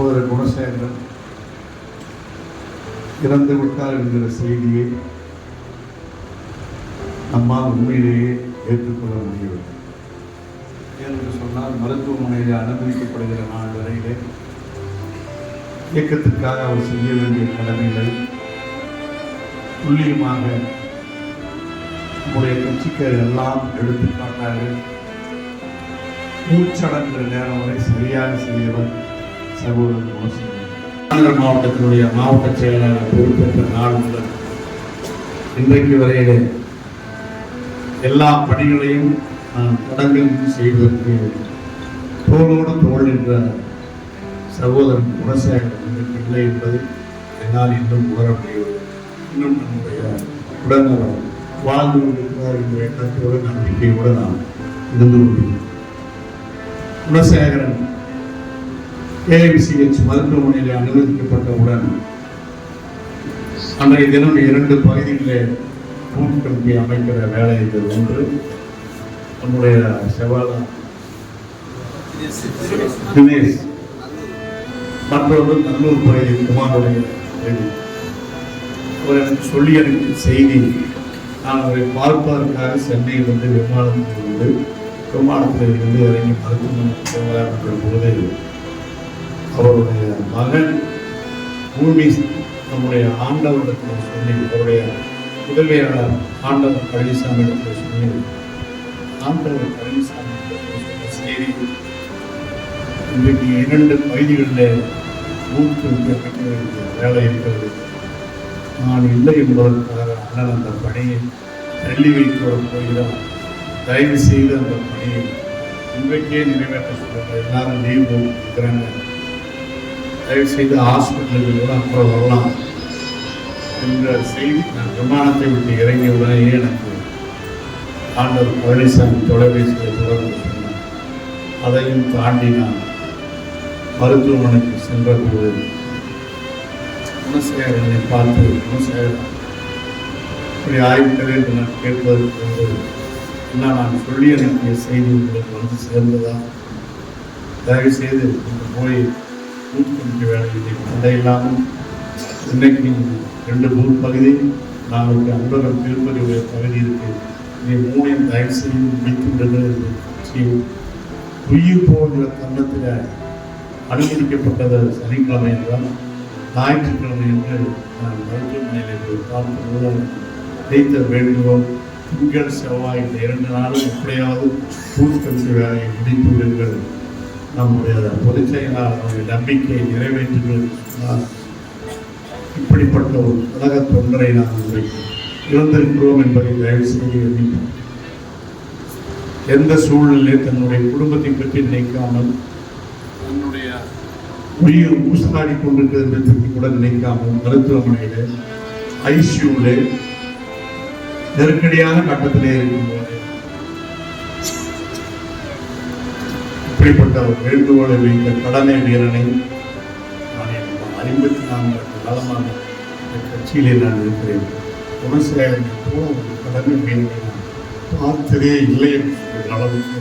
சகோதரர் குணசேகரன் இறந்து விட்டார் என்கிற செய்தியை நம்மால் உண்மையிலேயே ஏற்றுக்கொள்ள முடியவில்லை. என்று சொன்னால் மருத்துவமனையில் அனுமதிக்கப்படுகிற நாள் வரையிலே இயக்கத்திற்காக அவர் செய்ய வேண்டிய கடமைகள் துல்லியமாக நம்முடைய கட்சிக்கு எல்லாம் எடுத்துக்காட்டார்கள். மூச்சடங்குற நேரம் வரை சரியாக செய்தவர் சகோதரர் குணசேகரன் மாவட்டத்தினுடைய மாவட்ட செயலாளர் பொறுப்பேற்ற நாள் முதல் இன்றைக்கு வரையிலே எல்லா பணிகளையும் நான் தொடங்கி செய்வதற்கு தோளோடு தோல் என்ற சகோதரன் குணசேகரன் இல்லை என்பதை என்னால் இன்னும் உணர முடியவில்லை. இன்னும் நம்முடைய உடனவர் வாழ்ந்து கொண்டிருக்கிறார் என்ற எண்ணத்தோடு நம்பிக்கையோடு நான் இருந்து கொண்டிருக்கிறேன். குணசேகரன் கேஎம்சிஹெச் மருத்துவமனையில் அனுமதிக்கப்பட்டவுடன் அன்றைய தினம் இரண்டு பகுதிகளிலே பூத் அமைக்கிற வேலை இது ஒன்று. நம்முடைய செவாலா தினேஷ் மற்றொரு நல்லூர் பகுதி குமாருடைய பகுதி அவர் எனக்கு சொல்லி செய்தி நான் அவரை பார்ப்பதற்காக சென்னையில் வந்து விமானத்தில் இருந்து விமானத்தில் இருந்து இறங்கி மருத்துவமனைக்கு போகலாம் என்ற போது அவருடைய மகன் பூமி நம்முடைய ஆண்டவரிடத்தில் சொல்லி அவருடைய உதவியாளர் ஆண்டவர் பழனிசாமி இடத்தில் சொல்லி ஆண்டவர் பழனிசாமி இடத்தில் செய்தி இன்றைக்கு இரண்டு பகுதிகளில் ஊக்குவிக்கப்பட்ட வேண்டிய வேலை இருக்கிறது. நான் இல்லை என்பதற்காக அண்ணன் அந்த பணியை தள்ளி வைத்து போகிறார். தயவு செய்து அந்த பணியை இன்றைக்கே நிறைவேற்ற சொல்லுங்கள். எல்லாரும் லீவ் இருக்கிறாங்க தயவுசெய்து ஹாஸ்பிட்டலுக்கு கூட அப்புறம் வரலாம் என்ற செய்தி நான் விமானத்தை விட்டு இறங்கிய உடனே எனக்கு ஆண்டவர் பழனிசாமி தொலைபேசியில் தொடர்பு சொன்னார். அதையும் தாண்டி நான் மருத்துவமனைக்கு சென்ற போது குணசேகரனை பார்த்து குணசேகரன் இப்படி ஆய்விட்டது என்று நான் கேட்பதற்கு வந்து என்ன நான் சொல்லி அனுப்பிய செய்தி உங்களுக்கு வந்து சேர்ந்ததா? தயவுசெய்து போய் பூத் கமிட்டி அதை இல்லாமல் இன்னைக்கு ரெண்டு பூத் பகுதி நாளைக்கு அன்பகம் திருப்பதி உடைய பகுதி இருக்குது நீ மூணையும் தயவு செய்து முடித்து உயிர் போகிற தருணத்தில் அனுமதிக்கப்பட்டது சனிக்கிழமை என்றால் ஞாயிற்றுக்கிழமை என்று நான் மருத்துவமனையில் போய் பார்க்கும்போது வைத்த வேண்டுகோள் திங்கள் செவ்வாய் இந்த இரண்டு நாளும் எப்படியாவது பூத் வேலையை முடித்து விடுங்கள். நம்முடைய பொதுச் செயலாளருடைய நம்பிக்கையை நிறைவேற்றுகிறது சொன்னால் இப்படிப்பட்ட ஒரு உலக தொண்டரை நாம் இழந்திருக்கிறோம் என்பதை தயவு செய்து எண்ணிப்போம் எந்த சூழ்நிலை தன்னுடைய குடும்பத்தை பற்றி நினைக்காமல் தன்னுடைய உயிர் ஊசலாடி கொண்டிருக்கிறது பற்றி கூட நினைக்காமல் மருத்துவமனையில் ஐசியூவில் நெருக்கடியான கட்டத்திலே இருக்கும்போது இப்படிப்பட்ட ஒரு வேண்டுகோளை வைத்த கடமை வீரனை நான் என் ஐம்பத்தி நான்கு காலமாக இந்த கட்சியிலே நான் இருக்கிறேன். குணசேகரனை போல ஒரு கடமை வீரனை நான் பார்த்ததே இல்லை என்று அளவுக்கு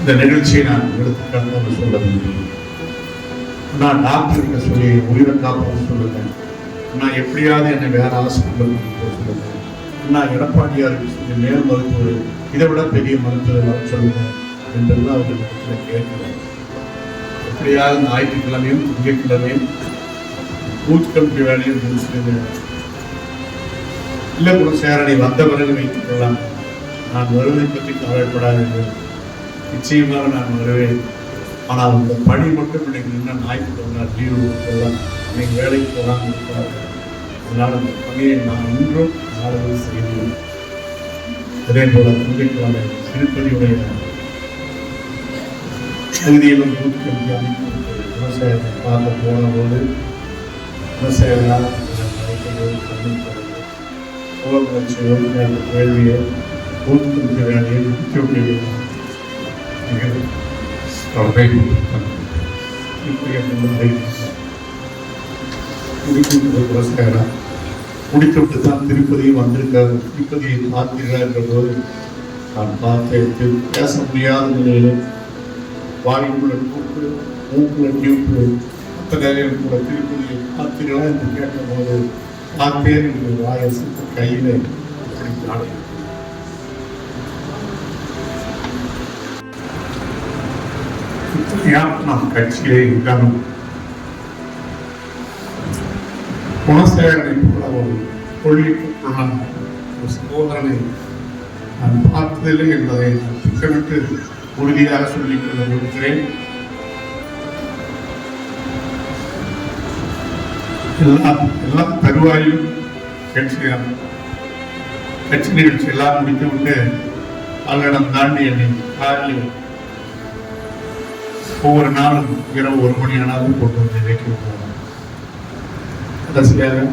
இந்த நிகழ்ச்சியை நான் எடுத்துக்காட்டாக சொல்ல முடியும் நான் டாக்டருக்கு சொல்லி உயிரை காப்பாற்ற சொல்லுங்க நான் எப்படியாவது என்னை வேற ஹாஸ்பிட்டலுக்கு போக சொல்லுங்க நான் எடப்பாடியாருக்கு சொல்லி மேல் மருத்துவர் இதை விட பெரிய மருத்துவர் வர சொல்லுங்க என்றெல்லாம் அவர்கள் இடத்துல கேட்கிறேன் எப்படியாவது ஞாயிற்றுக்கிழமையும் திங்கட்கிழமையும் பூத் கமிட்டி வேலையும் முடிச்சுட்டு இல்லை சேரணி வந்த பிறகு வைத்துக் கொள்ளலாம் நான் வருவதை பற்றி கவலைப்படாதீர்கள் நிச்சயமாக நான் வருவேன். ஆனால் அந்த பணி மட்டும் இன்னைக்கு என்ன ஞாயிற்றுக்கிழமை லீவு கொடுக்கலாம் இன்னைக்கு வேலைக்கு போகலாம் இருக்கிறாங்க அதனால் அந்த பணியை நான் இன்றும் நாளை செய்தேன் அதே போல திங்கட்கிழமை திருப்பதியுடைய பகுதியிலும் நூற்றி அமைப்பு விவசாயத்தை பார்க்க போன போது விவசாயிகளால் புகழ் கேள்வியை ஊக்குவிக்க வேண்டிய முக்கிய விவசாயிகளா முடித்துவிட்டு தான் திருப்பதியும் வந்திருக்காரு திருப்பதியை பார்த்தீர்கள் என்ற போது நான் பார்த்தேன். பேச முடியாத நிலையிலும் வாயுக்குள்ள கூப்பிட்டு மூக்குல டியூப்பு அத்தனை கூட திருப்பதி பார்த்துக்கலாம் என்று கேட்டபோது பார்த்தேன் என்று வாயை சுத்த கையில் அப்படி நாடு இத்தனையாக நாம் கட்சியிலே இருந்தாலும் குணசேகரனை போல ஒரு கொள்கைக்குள்ளான ஒரு சகோதரனை நான் பார்த்ததில்லை என்பதை நான் திட்டமிட்டு உறுதியாக சொல்லிக் கொள்ள விரும்புகிறேன். எல்லாம் எல்லாம் தருவாயிலும் கட்சி கட்சி நிகழ்ச்சி எல்லாம் முடித்து விட்டு அல்லடம் தாண்டி என்னை காரில் ஒவ்வொரு நாளும் இரவு ஒரு மணி ஆனாலும் கொண்டு வந்து இறக்கி விடுவாங்க கடைசியாக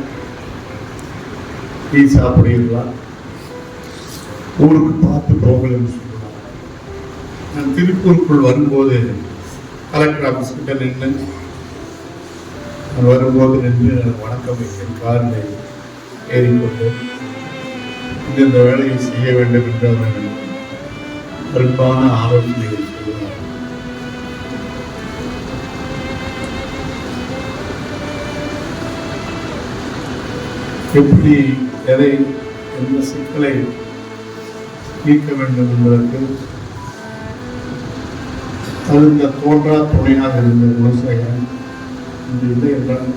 டீ சாப்பிடுகிறா ஊருக்கு பார்த்து போகலன்னு சொல்லி நான் திருப்பூருக்குள் வரும்போது கலெக்டர் ஆஃபீஸ் கிட்ட நின்று நான் வரும்போது நின்று வணக்கம் வைத்தேன். காரில் ஏறிக்கொண்டு இந்த வேலையை செய்ய வேண்டும் என்று அவர்கள் அன்பான ஆலோசனைகள் சொல்லுவார் எப்படி எதை எந்த சிக்கலை தீர்க்க வேண்டும் என்பதற்கு தகுந்த தோன்றா துணையாக இருந்த விவசாயம் இன்று இல்லை என்றால்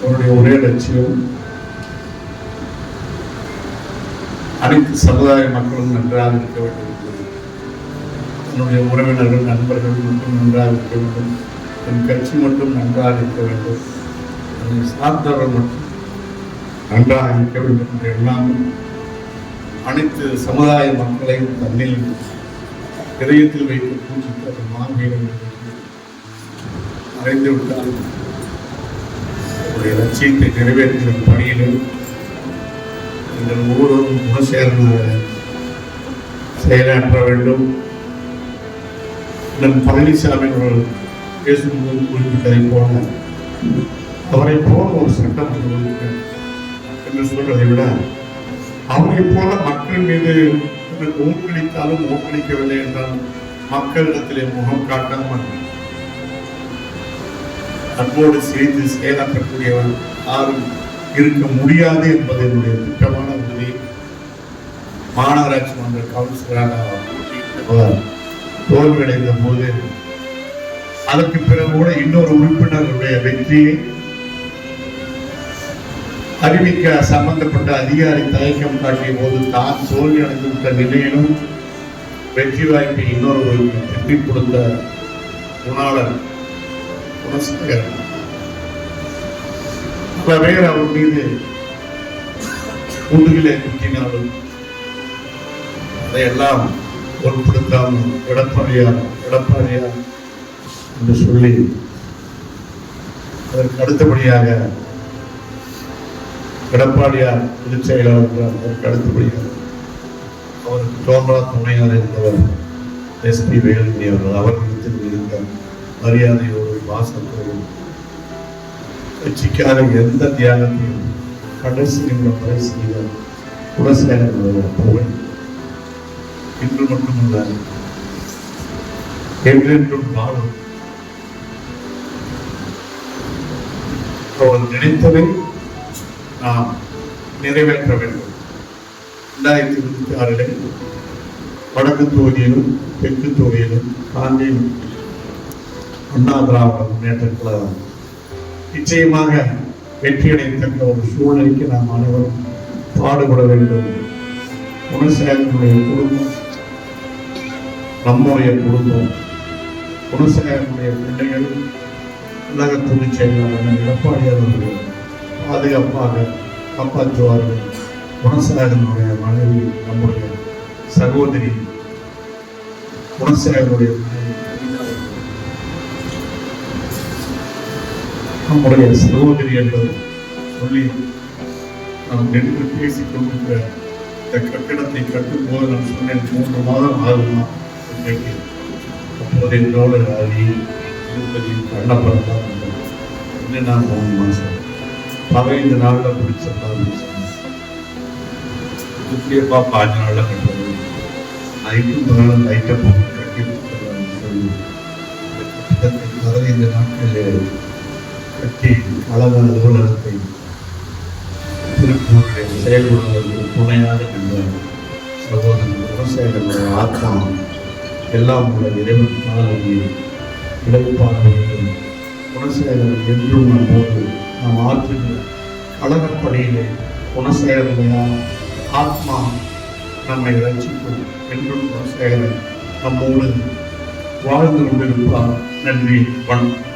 அவருடைய ஒரே லட்சியம் அனைத்து சமுதாய மக்களும் நன்றாக இருக்க வேண்டும் என்னுடைய உறவினர்கள் நண்பர்கள் மட்டும் நன்றாக இருக்க வேண்டும். என் கட்சி மட்டும் நன்றாக இருக்க வேண்டும். அதை சார்ந்தவர்கள் மட்டும் நன்றாக இருக்க வேண்டும் என்று எல்லாம் அனைத்து சமுதாய மக்களையும் தன்னில் இதயத்தில் வைத்து பூஜித்து அது மாவீரம் மறைந்து விட்டால் அவருடைய லட்சியத்தை நிறைவேற்றுகிற பணியிலும் நீங்கள் ஒவ்வொருவரும் குணசேகரனாக செயலாற்ற வேண்டும். நம் பழனிசாமி அவர்கள் பேசும்போது குறிப்பிட்டதை போல அவரை போல ஒரு சட்டம் என்று சொல்வதை விட அவரை போல மக்கள் மீது எனக்கு ஊக்குவித்தாலும் ஊக்குவிக்கவில்லை என்றால் மக்களிடத்திலே முகம் காட்டாமல் அன்போடு சேர்ந்து செயலாற்றக்கூடியவர் யாரும் இருக்க முடியாது என்பது என்னுடைய திட்டமான உறுதி. மாநகராட்சி மன்ற கவுன்சிலராக அவர் தோல்வியடைந்த போது அதற்கு பிறகு கூட இன்னொரு உறுப்பினருடைய வெற்றியை அறிவிக்க சம்பந்தப்பட்ட அதிகாரி தயக்கம் காட்டிய போது தான் தோல்வி அடைந்துவிட்ட நிலையிலும் வெற்றி வாய்ப்பை இன்னொருவருக்கு திருப்பி கொடுத்த குணாளர் குணசேகரன் பல பேர் அவர் மீது முதுகிலே குத்தினாலும் அதையெல்லாம் பொருட்படுத்தாமல் எடப்பாடியார் எடப்பாடியார் என்று சொல்லி அதற்கு அடுத்தபடியாக எடப்பாடியார் பொதுச் செயலாளர் என்றார். அடுத்தபடியாக அவருக்கு தோன்றா துணையாக இருந்தவர் எஸ்பி வேலுமணி அவர்கள் அவர்களிடத்தில் இருந்த மரியாதையோடு பாசத்தோடு கட்சிக்கான எந்த தியாகத்தையும் கடைசி நிமிடம் வரை செய்த குலசேகர் புகழ் இன்று மட்டுமல்ல என்றென்றும் வாழும் அவர் நினைத்தவை நாம் நிறைவேற்ற வேண்டும். ரெண்டாயிரத்தி இருபத்தி ஆறில் வடக்கு தொகுதியிலும் தெற்கு தொகுதியிலும் காந்தியும் அண்ணா திராவிட முன்னேற்ற கழகம் நிச்சயமாக வெற்றியடைத்தக்க ஒரு சூழ்நிலைக்கு நாம் அனைவரும் பாடுபட வேண்டும். குணசேகரனுடைய குடும்பம் நம்முடைய குடும்பம் குணசேகரனுடைய பிள்ளைகள் உலக துணைச் செயலாளர் எடப்பாடியார் அவர்கள் பாதுகாப்பாக காப்பாற்றுவார்கள். குணசேகரனுடைய மனைவி நம்முடைய சகோதரி குணசேகரனுடைய நம்முடைய சகோதரி என்பது சொல்லி நாம் நின்று பேசிக் கொண்டிருக்கிற இந்த கட்டிடத்தை கட்டும்போது நான் சொன்னேன் மூன்று மாதம் ஆகுமா? கேட்டேன். அப்போது என்னோட அதி திருப்பதி கண்ணப்படம் இன்னும் நான் மூணு மாதம் பதினைந்து நாள்ல பிடிச்ச இப்படியப்பா பாஞ்சு நாள்ல கட்டுறது. நைட்டு மேலே லைட்டை கட்டி இந்த பதினைந்து நாட்களில் கட்டி அழகான அலுவலகத்தை திருப்பூரில் செயல்படுவதற்கு துணையாக நின்ற சகோதரன் குணசேகரனுடைய ஆத்மா எல்லாம் உள்ள இறைவன் காலையில் இடைப்பாளர்களும் குணசேகரன் என்றும் நம்மோடு நாம் ஆற்றுகிற கழகப்படையிலே குணசேகரனுடைய ஆத்மா நம்மை ரட்சிக்கும் என்றும் குணசேகரன் நம்மோடு வாழ்ந்து கொண்டிருப்பார். நன்றி வணக்கம்.